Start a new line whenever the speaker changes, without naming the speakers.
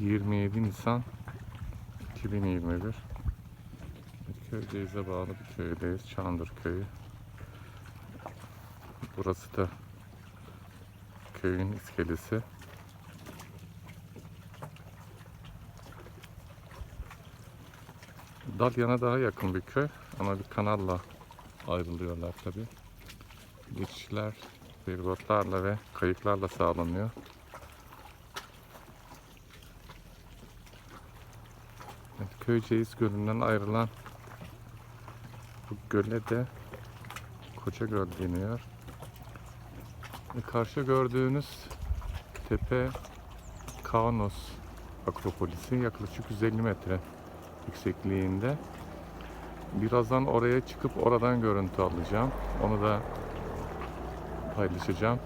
27 Nisan 2021 Köyceğiz'e bağlı bir köydeyiz. Çandır köyü. Burası da köyün iskelesi. Dalyan'a daha yakın bir köy ama bir kanalla ayrılıyorlar tabi. Geçişler feribotlarla ve kayıklarla sağlanıyor. Evet, Köyceğiz Gölü'nden ayrılan bu göle de Koca Göl deniyor. Ve karşı gördüğünüz tepe Kaunos Akropolisi yaklaşık 150 metre yüksekliğinde. Birazdan oraya çıkıp oradan görüntü alacağım. Onu da paylaşacağım.